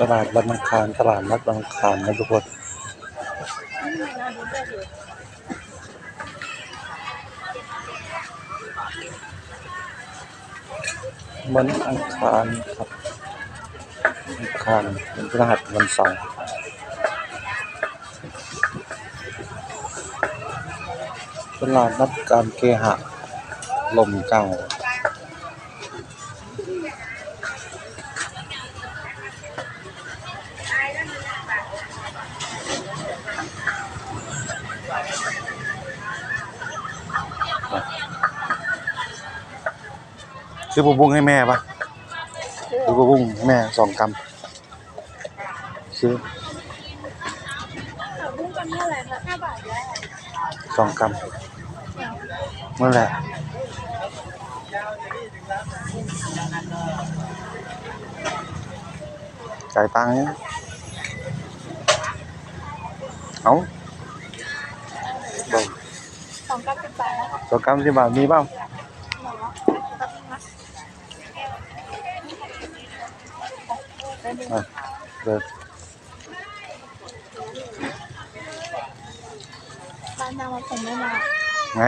ตลาดบันอังคารตลาดนัดบันอังคารนะทุกคนวันอังคารครับอังคารเป็นพฤหัสวันเสาร์ตลาดนัดการเคหะลมเก่า ซื้อปูบุ้งให้แม่ปะซื้อปูบุ้งให้แม่สองกำซื้อผักบุ้งกันเท่าไหร่คะห้าบาทแล้วสองกำนั่นแหละจ่ายตังค์เนี่ยเอาบอกสองกับสิบบาทแล้วสองกำสิบบาทมีเปล่า มอแป๊บนึงนะอะเดินร้านน้ำมันผมไม่มาไหน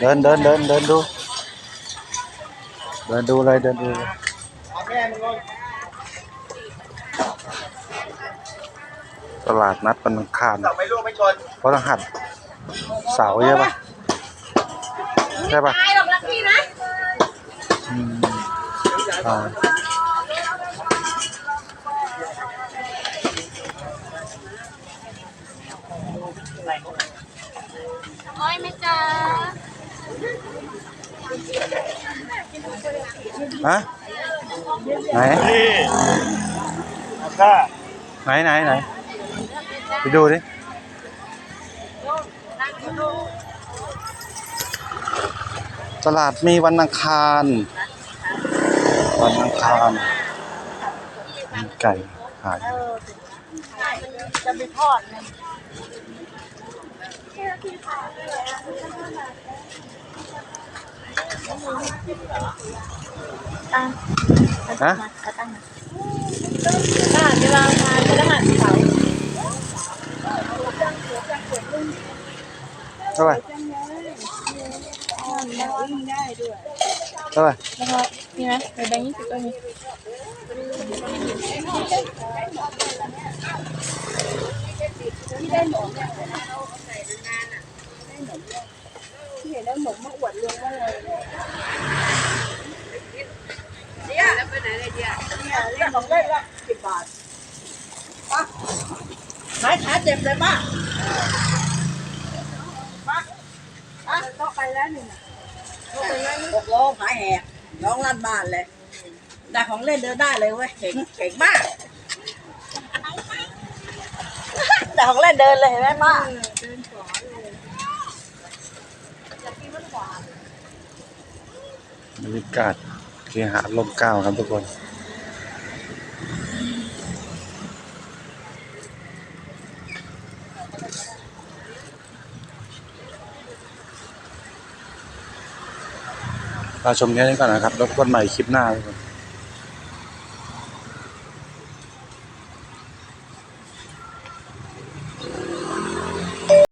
เดินเดินเดินเดินดู เดินดูเลยเดินดูเลยตลาดนัดปันอังคารไม่ลูกไม่ชนเพราะรหัสเสาร์ใช่ปะใช่ปะตายหรอกรักพี่นะ อืมอ่า โอ้ยไม่จ้าฮะไหนนี่ก็ไหนไหนไหนไปดูดิตลาดมีวันอังคาร วันอังคารมีไก่ขายจะไปทอดเลย ตั้งฮะมาตั้งมาตลาดเวลามาพฤหัสเส แล้วก็มีไหมในแบงค์ยี่สิบก็มีที่ได้หนมเนี่ยที่เห็นได้หนมมาอวดลุงว่าเลยเนี่ยแล้วไปไหนเลยเนี่ยเนี่ยเล่นของเล่นละสิบบาทป้าขายขาเจ็บเลยป้าป้าป้าต้องไปแล้วหนึ่งหกโลขายแหกร้องลั่นบ้านเลยได้ของเล่นเดินได้เลยเว้ยเก่งเก่งมากได้ของเล่นเดินเลยเห็นไหมป้า บรรยากาศเคหะลมเก้าครับทุกคนเราชมแค่นี้ก่อนนะครับ แล้วกันใหม่คลิปหน้าทุกคน